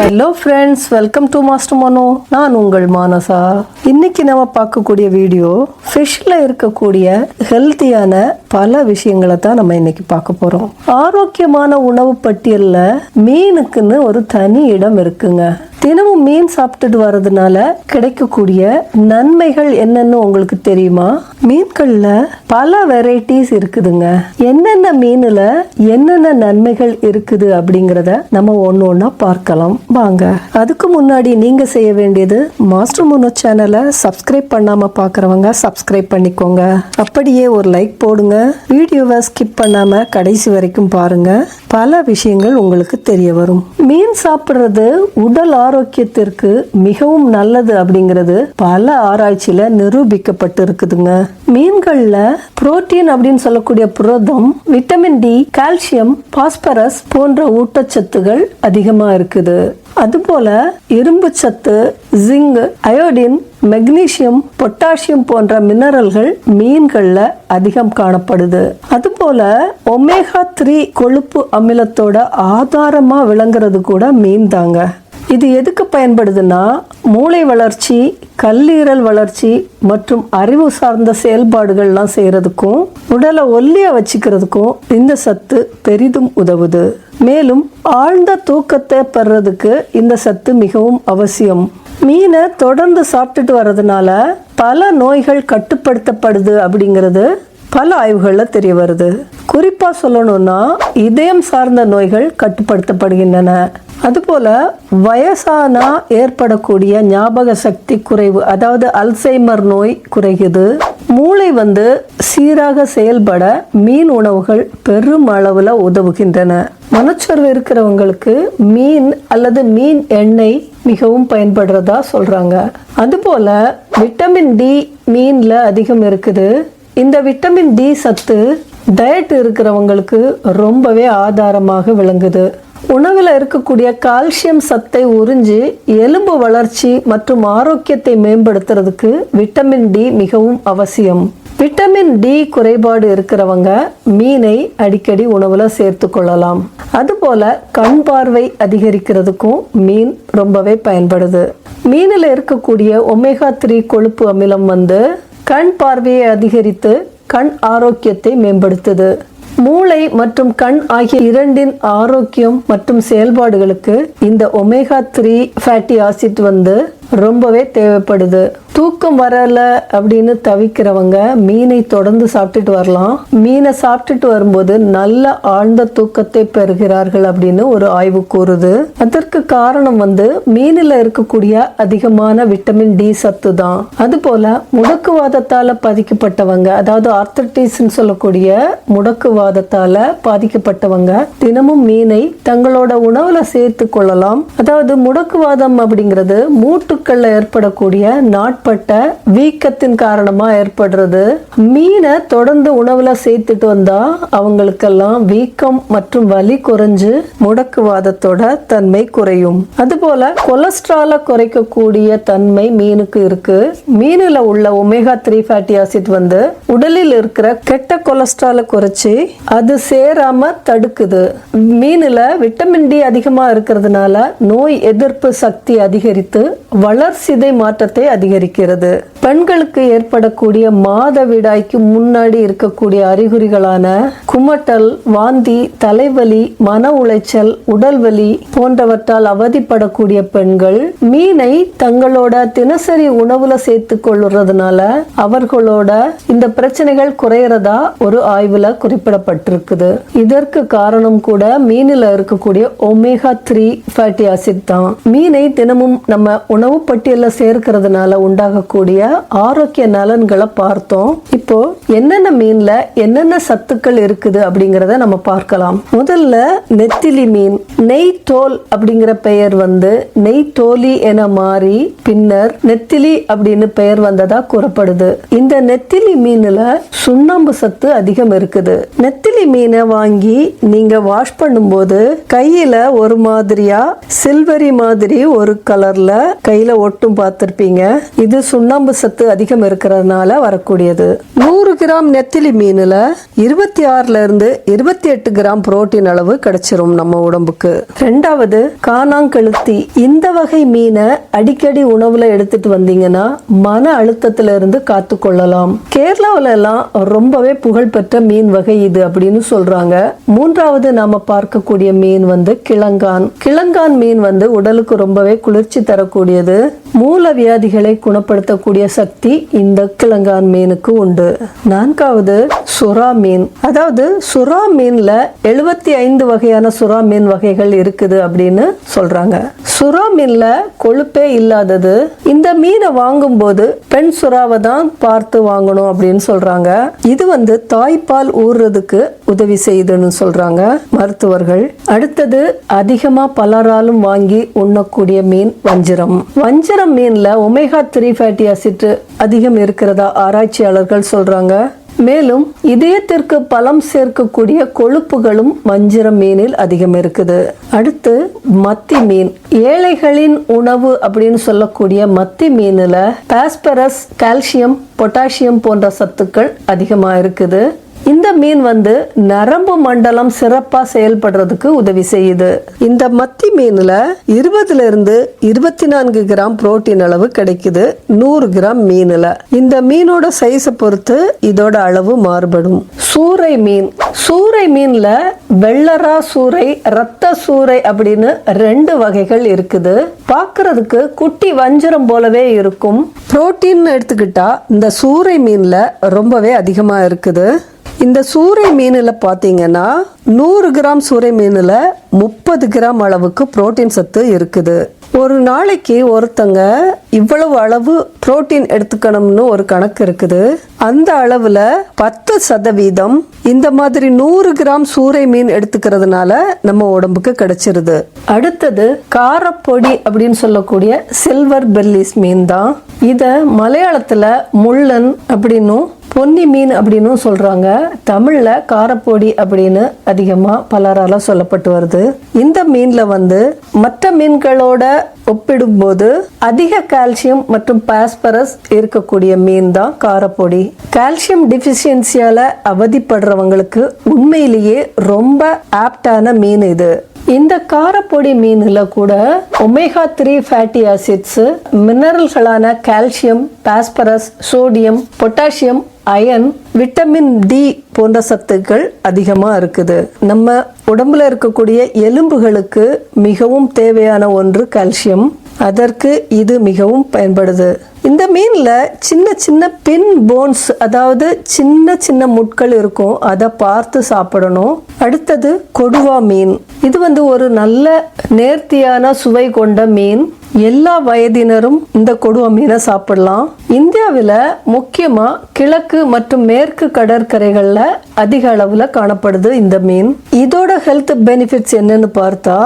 Hello friends welcome to Master Mano நான் உங்கள் மானசா இன்னைக்கு நம்ம பார்க்கக்கூடிய வீடியோ ஃபிஷ்ல இருக்கக்கூடிய ஹெல்த்தியான பல விஷயங்களை தான் நம்ம இன்னைக்கு பார்க்க போறோம். ஆரோக்கியமான உணவு பட்டியல்ல மீனுக்குன்னு ஒரு தனி இடம் இருக்குங்க. தினமும் மீன் சாப்பிட்டுட்டு வர்றதுனால கிடைக்கக்கூடிய நன்மைகள் என்னன்னு உங்களுக்கு தெரியுமா? மீன்கள்ல பல வெரைட்டிஸ் இருக்குதுங்க. என்னென்ன மீன்ல என்னென்ன நன்மைகள் இருக்குது அப்படிங்கறத நம்ம ஒன்று ஒன்றா பார்க்கலாம். வாங்க அதுக்கு முன்னாடி நீங்க செய்ய வேண்டியது மாஸ்டர் முனோ சேனலை சப்ஸ்கிரைப் பண்ணாம பார்க்குறவங்க சப்ஸ்கிரைப் பண்ணிக்கோங்க. அப்படியே ஒரு லைக் போடுங்க. வீடியோவை ஸ்கிப் பண்ணாம கடைசி வரைக்கும் பாருங்க. பல விஷயங்கள் உங்களுக்கு தெரிய வரும். மீன் சாப்பிடுறது உடல் ஆரோக்கியத்திற்கு மிகவும் நல்லது அப்படிங்கிறது பல ஆராய்ச்சியில நிரூபிக்கப்பட்டு இருக்குதுங்க மீன்கள்ல புரோட்டீன் அப்படின்னு சொல்லக்கூடிய புரதம் விட்டமின் டி கால்சியம் பாஸ்பரஸ் போன்ற ஊட்டச்சத்துகள் அதிகமா இருக்குது. அதுபோல இரும்பு சத்து ஜிங்க் அயோடின் மெக்னீசியம் பொட்டாசியம் போன்ற மினரல்கள் மீன்கள்ல அதிகம் காணப்படுது. அதுபோல ஒமேகா த்ரீ கொழுப்பு அமிலத்தோட ஆதாரமா விளங்குறது கூட மீன் தாங்க. இது எதுக்கு பயன்படுதுன்னா மூளை வளர்ச்சி கல்லீரல் வளர்ச்சி மற்றும் அறிவு சார்ந்த செயல்பாடுகள்லாம் செய்கிறதுக்கும் உடலை ஒல்லியாக வச்சுக்கிறதுக்கும் இந்த சத்து பெரிதும் உதவுது. மேலும் ஆழ்ந்த தூக்கத்தை பெறதுக்கு இந்த சத்து மிகவும் அவசியம். மீனை தொடர்ந்து சாப்பிட்டுட்டு வர்றதுனால பல நோய்கள் கட்டுப்படுத்தப்படுது அப்படிங்கிறது பல ஆய்வுகளில் தெரிய வருது. குறிப்பாக சொல்லணும்னா இதயம் சார்ந்த நோய்கள் கட்டுப்படுத்தப்படுகின்றன. அதுபோல வயசானா ஏற்படக்கூடிய ஞாபக சக்தி குறைவு அதாவது அல்சைமர் நோய் குறையுது. மூளை வந்து சீராக செயல்பட மீன் உணவுகள் பெரும் அளவில் உதவுகின்றன. மனச்சோர்வு இருக்கிறவங்களுக்கு மீன் அல்லது மீன் எண்ணெய் மிகவும் பயன்படுறதா சொல்றாங்க. அதுபோல விட்டமின் டி மீன்ல அதிகம் இருக்குது. இந்த விட்டமின் டி சத்து டயட் இருக்கிறவங்களுக்கு ரொம்பவே ஆதாரமாக விளங்குது. உணவில் இருக்கக்கூடிய கால்சியம் சத்தை உறிஞ்சி எலும்பு வளர்ச்சி மற்றும் ஆரோக்கியத்தை மேம்படுத்துறதுக்கு விட்டமின் டி மிகவும் அவசியம். விட்டமின் டி குறைபாடு இருக்கிறவங்க மீனை அடிக்கடி உணவுல சேர்த்து கொள்ளலாம். அதுபோல கண் பார்வை அதிகரிக்கிறதுக்கும் மீன் ரொம்பவே பயன்படுது. மீனில் இருக்கக்கூடிய ஒமேகா த்ரீ கொழுப்பு அமிலம் வந்து கண் பார்வையை அதிகரித்து கண் ஆரோக்கியத்தை மேம்படுத்துது. மூளை மற்றும் கண் ஆகிய இரண்டின் ஆரோக்கியம் மற்றும் செயல்பாடுகளுக்கு இந்த ஒமேகா த்ரீ ஃபேட்டி ஆசிட் வந்து ரொம்பவே தேவைப்படுது. தூக்கம் வரல அப்படின்னு தவிக்கிறவங்க மீனை தொடர்ந்து சாப்பிட்டுட்டு வரலாம். மீனை சாப்பிட்டுட்டு வரும்போது நல்ல ஆழ்ந்த தூக்கத்தை பெறுகிறார்கள் அப்படின்னு ஒரு ஆய்வு கூறுது. அதற்கு காரணம் வந்து மீனில் இருக்கக்கூடிய அதிகமான விட்டமின் டி சத்து தான். அதுபோல முடக்குவாதத்தால பாதிக்கப்பட்டவங்க அதாவது ஆர்த்தட்டிஸ்ன்னு சொல்லக்கூடிய முடக்குவாதத்தால பாதிக்கப்பட்டவங்க தினமும் மீனை தங்களோட உணவுல சேர்த்து கொள்ளலாம். அதாவது முடக்குவாதம் அப்படிங்கிறது மூட்டுக்கள்ல ஏற்படக்கூடிய ஏற்பட்ட வீக்கத்தின் காரணமா ஏற்படுறது. மீனை தொடர்ந்து உணவுல சேர்த்துட்டு வந்தா அவங்களுக்கெல்லாம் வீக்கம் மற்றும் வலி குறைஞ்சு முடக்குவாதத்தோட தன்மை குறையும். அதுபோல கொலஸ்ட்ரால குறைக்கக்கூடிய தன்மை மீனுக்கு இருக்கு. மீனுல உள்ள ஒமேகா த்ரீ ஃபேட்டி ஆசிட் வந்து உடலில் இருக்கிற கெட்ட கொலஸ்ட்ரால குறைச்சி அது சேராம தடுக்குது. மீனுல விட்டமின் டி அதிகமா இருக்கிறதுனால நோய் எதிர்ப்பு சக்தி அதிகரித்து வளர்சிதை மாற்றத்தை அதிகரிக்கும். இருக்கிறது பெண்களுக்கு ஏற்படக்கூடிய மாதவிடாய்க்கு முன்னாடி இருக்கக்கூடிய அறிகுறிகளான குமட்டல் வாந்தி தலைவலி மன உளைச்சல் உடல்வலி போன்றவற்றால் அவதிப்படக்கூடிய பெண்கள் மீனை தங்களோட தினசரி உணவுல சேர்த்து கொள்ளுறதுனால அவர்களோட இந்த பிரச்சனைகள் குறையறதா ஒரு ஆய்வுல குறிப்பிடப்பட்டிருக்குது. இதற்கு காரணம் கூட மீனில் இருக்கக்கூடிய ஒமேகா த்ரீ ஃபேட்டி ஆசிட் தான். மீனை தினமும் நம்ம உணவு பட்டியலில் சேர்க்கிறதுனால உண்டாகக்கூடிய ஆரோக்கிய நலன்களை பார்த்தோம். இப்போ என்னென்ன மீன்ல என்னென்ன சத்துக்கள் இருக்குது அப்படிங்கறத நம்ம பார்க்கலாம். முதல்ல நெத்திலி மீன் நெய் தோல் அப்படிங்கிற பெயர் வந்து நெய் தோலி என மாறி பின்னர் நெத்திலி அப்படின்னு பெயர் வந்ததா கூறப்படுது. இந்த நெத்திலி மீன்ல சுண்ணாம்பு சத்து அதிகம் இருக்குது. நெத்திலி மீனை வாங்கி நீங்க வாஷ் பண்ணும்போது கையில ஒரு மாதிரியா சில்வரி மாதிரி ஒரு கலர்ல கையில ஒட்டும் பார்த்திருப்பீங்க. இது இது சுண்ணாம்பு சத்து அதிகம் இருக்கிறதுனால வரக்கூடியது. நூறு கிராம் நெத்திலி மீனில் இருபத்தி ஆறுல இருந்து இருபத்தி எட்டு கிராம் புரோட்டீன் அளவு கிடைச்சிரும் நம்ம உடம்புக்கு. ரெண்டாவது காணாங்கழுத்தி இந்த வகை மீனை அடிக்கடி உணவுல எடுத்துட்டு வந்தீங்கன்னா மன அழுத்தத்துல இருந்து காத்து கொள்ளலாம் கேரளாவில எல்லாம் ரொம்பவே புகழ்பெற்ற மீன் வகை இது அப்படின்னு சொல்றாங்க. மூன்றாவது நாம பார்க்கக்கூடிய மீன் வந்து கிழங்கான். கிழங்கான் மீன் வந்து உடலுக்கு ரொம்பவே குளிர்ச்சி தரக்கூடியது. மூல வியாதிகளை குணப்படுத்தக்கூடிய சக்தி இந்த கிழங்கான் மீனுக்கு உண்டு. நான்காவது சுறா மீன். அதாவது சுறா மீன்ல எழுபத்தி ஐந்து வகையான சுறா மீன் வகைகள் இருக்குது அப்படின்னு சொல்றாங்க. சுறா மீன்ல கொழுப்பே இல்லாதது இந்த மீனை வாங்கும்போது பெண் சுறாவை தான் பார்த்து வாங்கணும் அப்படின்னு சொல்றாங்க. இது வந்து தாய்ப்பால் ஊறுறதுக்கு உதவி செய்யுதுன்னு சொல்றாங்க மருத்துவர்கள். அடுத்தது அதிகமா பலராலும் வாங்கி உண்ணக்கூடிய மீன் வஞ்சிரம். வஞ்சிரம் மீன்ல ஒமேகா த்ரீ ஃபேட்டி அசிட் அதிகம் இருக்கிறதா? ஆராய்ச்சியாளர்கள் சொல்றாங்க. மேலும் இதயத்திற்கு பலம் சேர்க்கக்கூடிய கொழுப்புகளும் வஞ்சிரம் மீனில் அதிகம் இருக்குது. அடுத்து மத்தி மீன். ஏழைகளின் உணவு அப்படின்னு சொல்லக்கூடிய மத்தி மீனில் பாஸ்பரஸ் கால்சியம் பொட்டாசியம் போன்ற சத்துக்கள் அதிகமாக இருக்குது. இந்த மீன் வந்து நரம்பு மண்டலம் சிறப்பாக செயல்படுறதுக்கு உதவி செய்யுது. இந்த மத்தி மீனில் இருபதுல இருந்து இருபத்தி நான்கு கிராம் புரோட்டீன் அளவு கிடைக்குது. நூறு கிராம் மீனில். இந்த மீனோட சைஸை பொறுத்து இதோட அளவு மாறுபடும். சூறை மீன். சூறை மீனில் வெள்ளரா சூறை ரத்த சூறை அப்படின்னு ரெண்டு வகைகள் இருக்குது. பார்க்கறதுக்கு குட்டி வஞ்சரம் போலவே இருக்கும். புரோட்டீன் எடுத்துக்கிட்டா இந்த சூறை மீனில் ரொம்பவே அதிகமாக இருக்குது. இந்த சூறை மீனில் பார்த்தீங்கன்னா நூறு கிராம் சூறை மீனில் முப்பது கிராம் அளவுக்கு புரோட்டீன் சத்து இருக்குது. ஒரு நாளைக்கு ஒருத்தங்க இவ்வளவு அளவு புரோட்டீன் எடுத்துக்கணும்னு ஒரு கணக்கு இருக்குது. அந்த அளவில் பத்து சதவீதம் இந்த மாதிரி நூறு கிராம் சூறை மீன் எடுத்துக்கிறதுனால நம்ம உடம்புக்கு கிடைச்சிருது. அடுத்தது காரப்பொடி அப்படின்னு சொல்லக்கூடிய சில்வர் பெல்லிஸ் மீன் தான். இதை மலையாளத்தில் முள்ளன் அப்படின்னும் பொன்னி மீன் அப்படின்னும் சொல்றாங்க. தமிழ்ல காரப்பொடி அப்படின்னு அதிகமா பலரால சொல்லப்பட்டு வருது. இந்த மீன்ல வந்து மற்ற மீன்களோட ஒப்பிடும்போது அதிக கால்சியம் மற்றும் பாஸ்பரஸ் இருக்கக்கூடிய மீன் தான் காரப்பொடி. கால்சியம் டிஃபிஷியன்சியால அவதிப்படுறவங்களுக்கு உண்மையிலேயே ரொம்ப ஆப்டான மீன் இது. இந்த காரப்பொடி மீனில் கூட omega three fatty acids மினரல்களான calcium phosphorus sodium potassium iron vitamin D போன்ற சத்துக்கள் அதிகமாக இருக்குது. நம்ம உடம்புல இருக்கக்கூடிய எலும்புகளுக்கு மிகவும் தேவையான ஒன்று கால்சியம் அதற்கு இது மிகவும் பயன்படுது. இந்த மீனில் சின்ன சின்ன பின் போன்ஸ் அதாவது சின்ன சின்ன முட்கள் இருக்கும். அதை பார்த்து சாப்பிடணும். அடுத்தது கொடுவா மீன். இது வந்து ஒரு நல்ல நேர்த்தியான சுவை கொண்ட மீன். எல்லா வயதினரும் இந்த கொடுவா மீனை சாப்பிடலாம். இந்தியாவில் முக்கியமாக கிழக்கு மற்றும் மேற்கு கடற்கரைகளில் அதிக அளவில் காணப்படுது இந்த மீன். இதோட ஹெல்த் பெனிஃபிட்ஸ் என்னன்னு பார்த்தா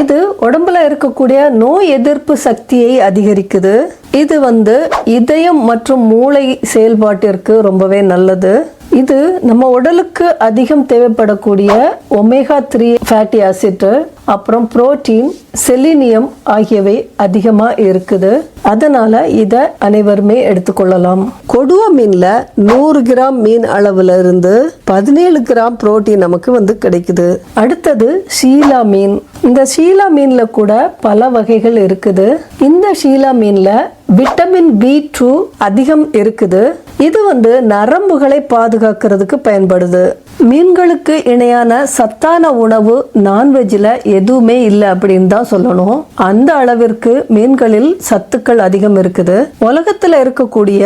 இது உடம்புல இருக்கக்கூடிய நோய் எதிர்ப்பு சக்தியை அதிகரிக்குது. இது வந்து இதயம் மற்றும் மூளை செயல்பாட்டிற்கு ரொம்பவே நல்லது. இது நம்ம உடலுக்கு அதிகம் தேவைப்படக்கூடிய ஒமேகா த்ரீ ஃபேட்டி ஆசிட் அப்புறம் புரோட்டீன் செலினியம் ஆகியவை அதிகமாக இருக்குது. அதனால இதை அனைவருமே எடுத்துக்கொள்ளலாம். கொடுவ மீன்ல நூறு கிராம் மீன் அளவுல இருந்து பதினேழு கிராம் புரோட்டீன் நமக்கு வந்து கிடைக்குது. அடுத்தது ஷீலா மீன். இந்த ஷீலா மீன்ல கூட பல வகைகள் இருக்குது. இந்த ஷீலா மீன்ல விட்டமின் பி டூ அதிகம் இருக்குது. இது வந்து நரம்புகளை பாதுகாக்கிறதுக்கு பயன்படுது. மீன்களுக்கு இணையான சத்தான உணவு நான்வெஜ்ல எதுவுமே இல்லை அப்படின்னு தான் சொல்லணும். அந்த அளவிற்கு மீன்களில் சத்துக்கள் அதிகம் இருக்குது. உலகத்துல இருக்கக்கூடிய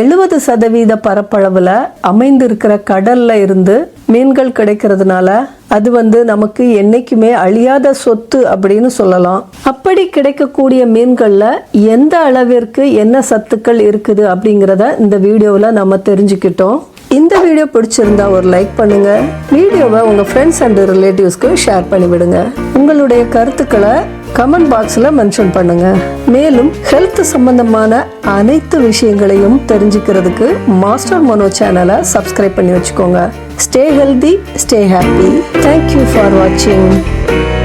எழுபது சதவீத பரப்பளவுல அமைந்திருக்கிற கடல்ல இருந்து மீன்கள் கிடைக்கிறதுனால அது வந்து நமக்கு என்னைக்குமே அழியாத சொத்து அப்படின்னு சொல்லலாம். அப்படி கிடைக்கக்கூடிய மீன்களில் எந்த அளவிற்கு என்ன சத்துக்கள் இருக்குது அப்படிங்கிறத இந்த வீடியோவில் நம்ம தெரிஞ்சுக்கிட்டோம். இந்த வீடியோ பிடிச்சிருந்தா ஒரு லைக் பண்ணுங்க. வீடியோவை உங்க ஃப்ரெண்ட்ஸ் அண்ட் ரிலேட்டிவ்ஸ்க்கு ஷேர் பண்ணிவிடுங்க. உங்களுடைய கருத்துக்களை கமெண்ட் பாக்ஸில் மென்ஷன் பண்ணுங்க. மேலும் ஹெல்த் சம்பந்தமான அனைத்து விஷயங்களையும் தெரிஞ்சுக்கிறதுக்கு மாஸ்டர் மனோ சேனலை சப்ஸ்கிரைப் பண்ணி வச்சுக்கோங்க. Stay healthy, stay happy. Thank you for watching.